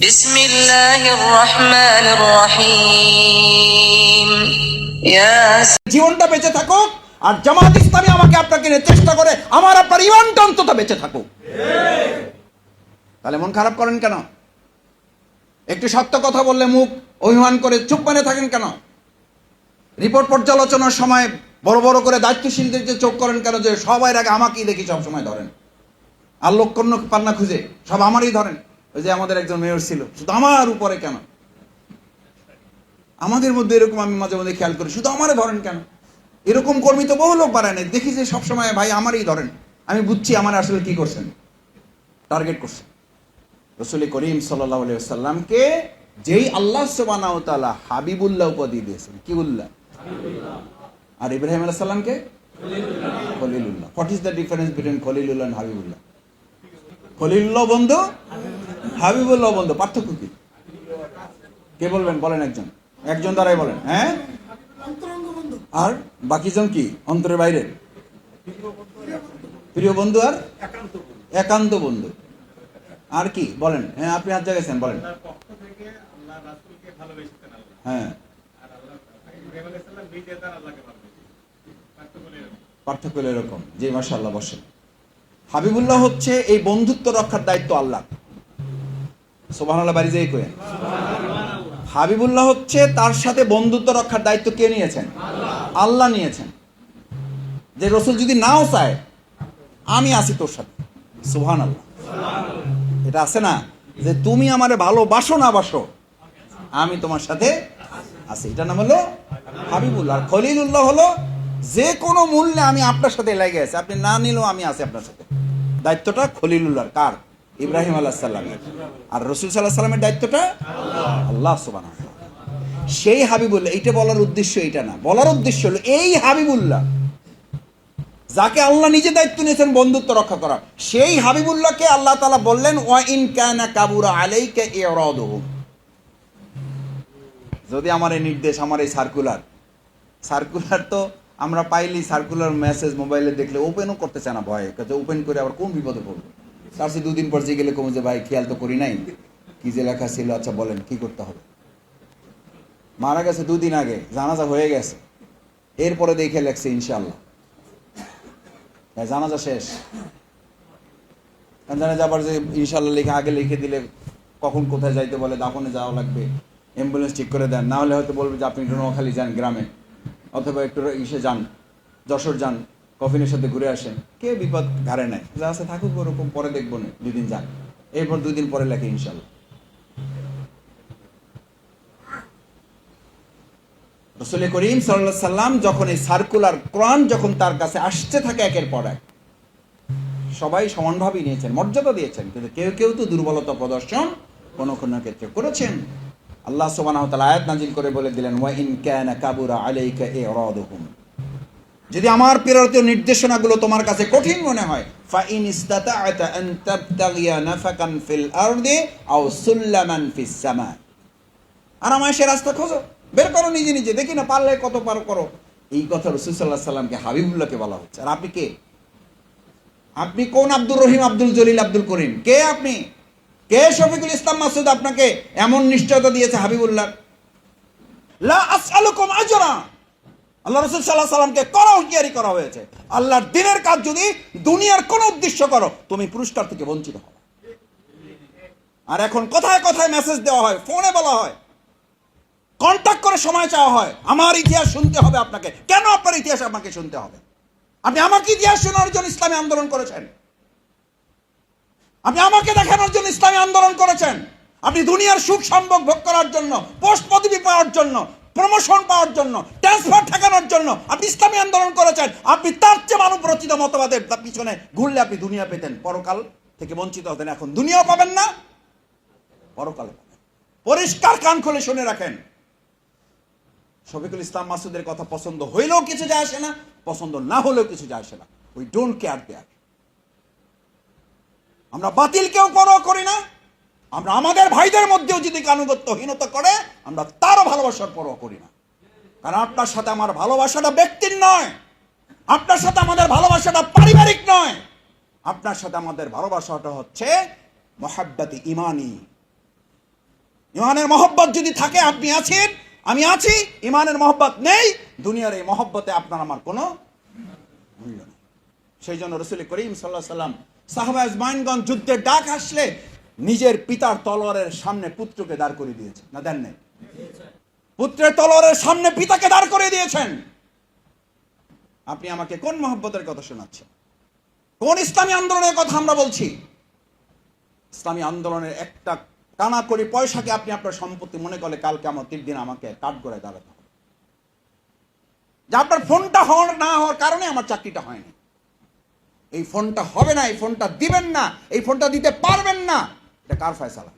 بسم الله الرحمن الرحيم يا জীবনটা বেঁচে থাকুক আর জামাত ইসলামী আমাকে আপনাকে নিয়ে চেষ্টা করে আমার আপনার ইমানটা অন্তত বেঁচে থাকুক তাহলে মন খারাপ করেন কেন একটু সত্য কথা বললে মুখ অভিমান করে চুপ মেরে থাকেন কেন রিপোর্ট পর্যালোচনার সময় বড় বড় করে দায়িত্বশীলদেরকে চোখ করেন কেন যে সবাই আগে আমাকেই দেখি সব সময় ধরেন আর লোক কন্য পান্না খুঁজে সব আমারই ধরেন ওই যে আমাদের একজন মেয়র ছিল। শুধু আমার উপরে কেন? আমাদের মধ্যে এরকম আমি মাঝে মাঝে খেয়াল করি, শুধু আমারে ধরেন কেন? এরকম কর্মী তো বহু লোক বাড়ায় নাই। দেখি যে সবসময় ভাই আমারই ধরেন। আমি বুঝছি আমার আসলে কি করছেন। টার্গেট করছেন। রসুল করিম সাল্লাহ সাল্লামকে যেই আল্লাহ তাআলা হাবিবুল্লাহ উপাধি দিয়েছেন। কি উল্লাহ? আর ইব্রাহিম আলাহ সাল্লামকে Khalilullah. What is the difference between Khalilullah Habibullah? Khalilullah বন্ধু? হাবিবুল্লাহ বন্ধু পার্থক্য কি? কে বলবেন? বলেন একজন। একজন দ্বারাই বলেন। হ্যাঁ? আর বাকিজন কি? অন্তরের বাইরে? প্রিয় বন্ধু আর? একান্ত বন্ধু। আর কি? বলেন। হ্যাঁ আপনি হাত জায়গাছেন বলেন। হ্যাঁ। আর তার আল্লাহকে ভালোবেসেছেন পার্থক্য এরকম। যে মাশাআল্লাহ বসেন। হাবিবুল্লাহ হচ্ছে এই বন্ধুত্ব রক্ষার দায়িত্ব আল্লাহ। সোবাহানাল্লাহ, বাড়ি যেই কয়ে হাবিবুল্লাহ হচ্ছে তার সাথে বন্ধুত্ব রক্ষার দায়িত্ব কে নিয়েছেন? আল্লাহ নিয়েছেন। যে রসুল যদি নাও চায়, আমি আছি তোর সাথে। সুহান আল্লাহ এটা আছে না? যে তুমি আমারে ভালোবাসো না বাসো, আমি তোমার সাথে আছি। এটা নাম হলো হাবিবুল্লাহ। আর খলিলুল্লাহ হলো যে কোনো মূল্যে আমি আপনার সাথে লেগে আছি। আপনি না নিলেও আমি আছি আপনার সাথে। দায়িত্বটা খলিলুল্লাহর। কার? ইব্রাহিম আল্লাহ সাল্লামের আর রসুল সাল্লাহ সাল্লামের দায়িত্বটা আল্লাহ সুবান সেই হাবিবুল্লাহ, এইটা বলার উদ্দেশ্য এটা না। বলার উদ্দেশ্য হলো এই হাবিবুল্লাহ, যাকে আল্লাহ নিজে দায়িত্ব নিয়েছেন বন্ধুত্ব রক্ষা করা সেই হাবিবুল্লাহকে আল্লাহ তালা বললেন ওয়াইন কানা কাবুরা আলাইকা ইরাদুহু। যদি আমার এই নির্দেশ, আমার এই সার্কুলার সার্কুলার তো আমরা পাইলি সার্কুলার, মেসেজ, মোবাইলে দেখলে ওপেনও করতে চায় না ভয়ে ওপেন করে আবার কোন বিপদে পড়ব? তার দুদিন পর যে গেলে কমে যে, ভাই, খেয়াল তো করি নাই। কি যে লেখা ছিল আচ্ছা বলেন, কি করতে হবে? মারা গেছে দুদিন আগে, জানাজা হয়ে গেছে। এরপরে দেখে লেখছে ইনশাল্লাহ জানাজা শেষ। জানা যাবার যে ইনশাল্লাহ লিখে, আগে লিখে দিলে কখন কোথায় যাইতে বলে, দাফনে যাওয়া লাগবে। অ্যাম্বুলেন্স ঠিক করে দেন। না হলে হয়তো বলবে যে, আপনি একটু নোয়াখালী যান গ্রামে। অথবা একটু ইসে যান, যশোর যান। কফিনের সাথে ঘুরে আসেন। কে বিপদ ঘাড়ে নেয়? যা আছে থাকুক, ওরকম পরে দেখব না। দুদিন যান এরপর দুদিন পরে লেখে ইনশাল্লাহ রসুল করিম সাল্লাহ সাল্লাম যখন এই সার্কুলার কোরআন যখন তার কাছে আসতে থাকে একের পর এক, সবাই সমানভাবেই নিয়েছেন, মর্যাদা দিয়েছেন। কিন্তু কেউ কেউ তো দুর্বলতা প্রদর্শন কোনো কোনো ক্ষেত্রে করেছেন। আল্লাহ তাআলা আয়াত নাজিল করে বলে দিলেন, ওয়া ইন কানা কাবুরা আলাইকা ইরাদুহুম। যদি আমার প্রেরিত নির্দেশনাগুলো তোমার কাছে কঠিন মনে হয় ফা ইন ইসতাতা'তা আন তাবতাগিয়া নাফাকান ফিল আরদি আও সুল্লামান ফিস সামা। আর আমার সে রাস্তা খোঁজো, বের করো নিজে নিজে, দেখি না পারলে কত পার করো। এই কথা রসুল সাল্লাহ সাল্লামকে হাবিবুল্লাহকে বলা হচ্ছে। আর আপনি কে? আপনি কোন আব্দুর রহিম, আব্দুল জলিল, আব্দুল করিম? কে আপনি? কে শফিকুল ইসলাম মাসুদ আপনাকে এমন নিশ্চয়তা দিয়েছে হাবিবুল্লাহ? লা আসআলুকুম আজরা। আল্লাহ রসুল সাল্লাহ সাল্লামকে করা হুঁশিয়ারি করা হয়েছে। আল্লাহর দিনের কাজ যদি দুনিয়ার কোন উদ্দেশ্য করো, তুমি পুরস্কার থেকে বঞ্চিত হবে আর এখন কথায় কথায় মেসেজ দেওয়া হয় ফোনে বলা হয়। কন্ট্যাক্ট করে সময় চাওয়া হয়। আমার ইতিহাস শুনতে হবে আপনাকে। কেন আপনার ইতিহাস আমাকে শুনতে হবে? আপনি আমাকে ইতিহাস শোনার জন্য ইসলামী আন্দোলন করেছেন। আপনি আমাকে দেখানোর জন্য ইসলামী আন্দোলন করেছেন। আপনি দুনিয়ার সুখ সম্ভব ভোগ করার জন্য পোস্ট পদবি পাওয়ার জন্য প্রমোশন পাওয়ার জন্য ট্রান্সফার ঠেকানোর জন্য আপনি ইসলামী আন্দোলন করেছেন, আপনি তার চেয়ে মানব রচিত মতবাদের পিছনে ঘুরলে আপনি দুনিয়া পেতেন। পরকাল থেকে বঞ্চিত হতেন। এখন দুনিয়াও পাবেন না, পরকালে পরিষ্কার কান খুলে শুনে রাখেন। শফিকুল ইসলাম মাসুদের কথা পছন্দ হইলেও কিছু যায় আসে না, পছন্দ না হলেও কিছু যায় আসে না। উই ডোন্ট কেয়ার দেয়ার আমরা বাতিল কেউ পরোয়া করি না। আমরা আমাদের ভাইদের মধ্যেও যদি কানুগত্যহীনতা করে, আমরা তারও ভালোবাসার পরোয়া করি না। কারণ আপনার সাথে আমার ভালোবাসাটা ব্যক্তির নয়। আপনার সাথে আমাদের ভালোবাসাটা পারিবারিক নয়। আপনার সাথে আমাদের ভালোবাসাটা হচ্ছে মহাব্বাতি ইমানি। ইমানের মহব্বত যদি থাকে, আপনি আছেন, আমি আছি, ইমানের মহব্বত নেই, দুনিয়ার এই মহব্বতে আপনার আমার কোনো মূল্য নেই। সেই জন্য রসুল করিম সাল্লাহ সাল্লাম সাহাবা আজমাইনগঞ্জ যুদ্ধের ডাক আসলে নিজের পিতার তলোয়ারের সামনে পুত্রকে দাঁড় করে দিয়েছে না, দেন নাই। পুত্রের তলোয়ারের সামনে পিতাকে দাঁড় করে দিয়েছেন। আপনি আমাকে কোন মহব্বতের কথা শোনাচ্ছেন? কোন ইসলামী আন্দোলনের কথা আমরা বলছি? ইসলামী আন্দোলনের একটা টানা করি পয়সাকে আপনি আপনার সম্পত্তি মনে করলে কালকে আমার তিন দিন আমাকে কাঠ করে দাঁড়াতে হবে। যে আপনার ফোনটা হওয়ার না হওয়ার কারণে আমার চাকরিটা হয়নি। এই ফোনটা হবে না, এই ফোনটা দিবেন না, এই ফোনটা দিতে পারবেন না। এটা কার ফয়সালা